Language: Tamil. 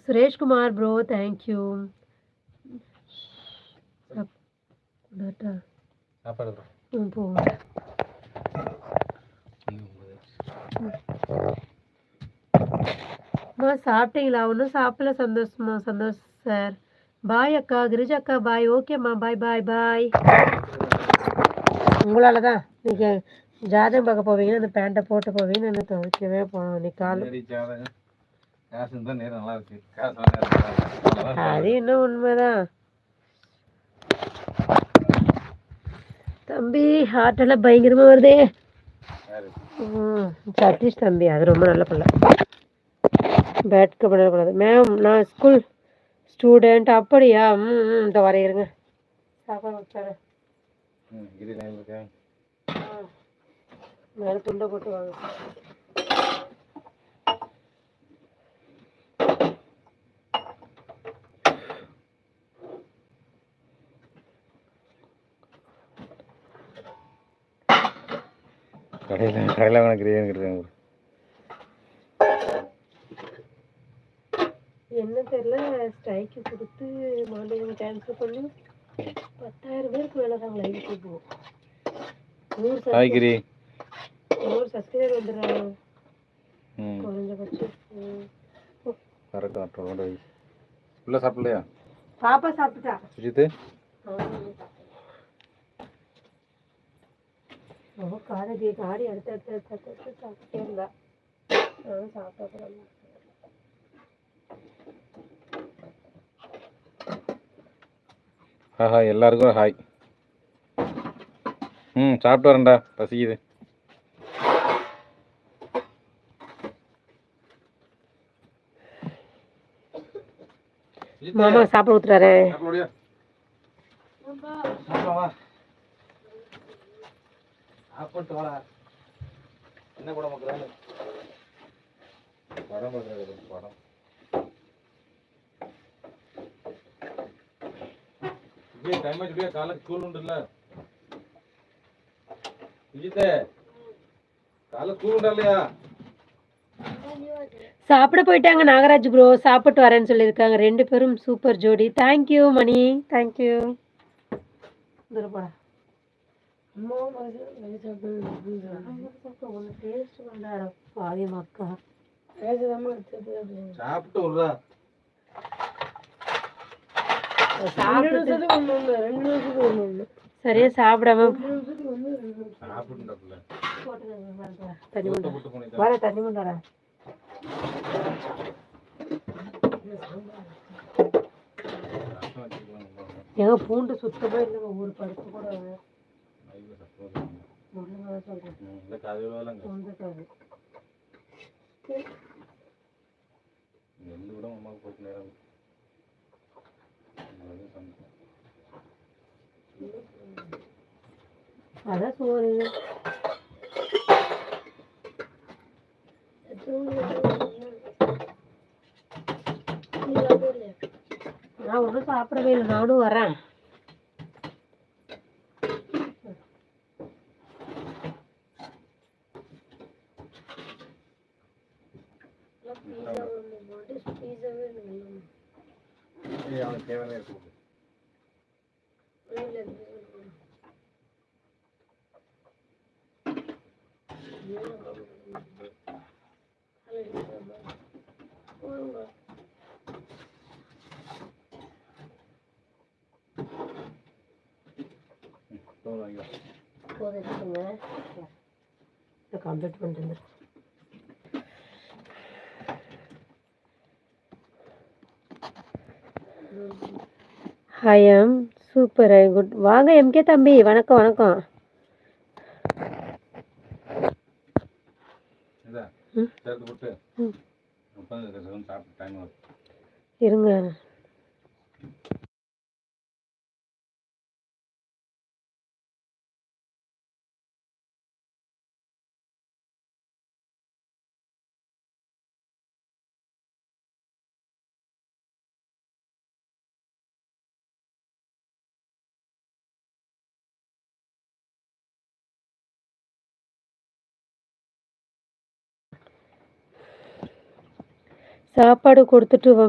சுரேஷ்குமார் ப்ரோ தேங்க்யூ போங்க அம்மா சாப்பிட்டீங்களா? ஒன்றும் சாப்பிடல சந்தோஷமா சந்தோஷ் சார். பாய் அக்கா கிரிஜா அக்கா பாய் ஓகேம்மா பாய் பாய் பாய் உங்களால தான் நீங்கள் ஜாதகம் பார்க்க போவீங்கன்னு அந்த பேண்ட்டை போட்டு போவீங்கன்னு என்ன துவைக்கவே போனோம் நீ கால் சரி, ஜாதகம். காசு இருந்தா நேரம் நல்லா இருக்கு. காசு அது இன்னும் உண்மைதான்? தம்பி ஹார்ட்டெல்லாம் பயங்கரமா வருதே. சதீஷ் தம்பி அது ரொம்ப நல்ல பிள்ளை. பேட்க்கு பண்ணக்கூடாது மேம் நான் ஸ்கூல் ஸ்டூடெண்ட் அப்படியா? ம் இந்த வரையிருங்க சாப்பாடு. மேலே துண்டை போட்டு வாங்க. கடையில கடையில உனக்கு பிரியாணி கிடையாது என்ன தெரியல ஸ்ட்ரைக்கு கொடுத்து மாநிலம் கேன்சல் பண்ணி பத்தாயிரம் பேருக்கு மேலே தான் லைவுக்கு போகும். நூறு காய்கறி. நூறு சப்ஸ்கிரைபர் வந்துடுறாங்க. குறைஞ்சபட்சம். கரெக்டாக உள்ள சாப்பிடலையா? பாப்பா சாப்பிட்டா. சுஜித்து? அவ காடி காடி அடுத்து அடுத்து அடுத்து அடுத்து அடுத்து சாப்பிட்டே இருந்தா. நானும் சாப்பிட்டா கூட இல்லை. ஹாய் எல்லாருக்கும் ஹாய். ம் சாப்பிட்டு வரேன்டா பசிக்குது. மாமா சாப்பிட ஊத்துறாரு. சாப்பிட்டு வாடா. என்ன படம் பார்க்குறாங்க படம் பார்க்குறாங்க படம். விஜய் டைம் ஆச்சு விஜய் காலைல ஸ்கூல் உண்டுல்ல. விஜித்தே காலைல ஸ்கூல் உண்டா இல்லையா? சாப்பிட போயிட்டாங்க நாகராஜ் ப்ரோ சாப்பிட்டு வரேன்னு சொல்லியிருக்காங்க. ரெண்டு பேரும் சூப்பர் ஜோடி. தேங்க்யூ மணி. தேங்க்யூ போடா. சாப்பிட்டு விட்றா சரியா சாப்பிடாம எங்க தண்ணி ஏங்க பூண்டு சுத்தமா இல்லைங்க ஒரு பருப்பு கூட இந்த கதவுலாம் பூண்டுக்காது நெல் கூட அம்மாவுக்கு போட்டு நேரம் அதான் சோறு நான் ஒன்றும் சாப்பிடவே இல்லை நானும் வரேன். ஏய், அவனுக்கு தேவையான இருக்கு கொடு. தோல் வாங்கிக்கோ. கம்ப்ளீட் பண்ணிட்டு ஹாய் எம் சூப்பர் குட் வாங்க எம்கே தம்பி வணக்கம் வணக்கம். இதா, சாப்பாடு கொடுத்துட்டு வாங்க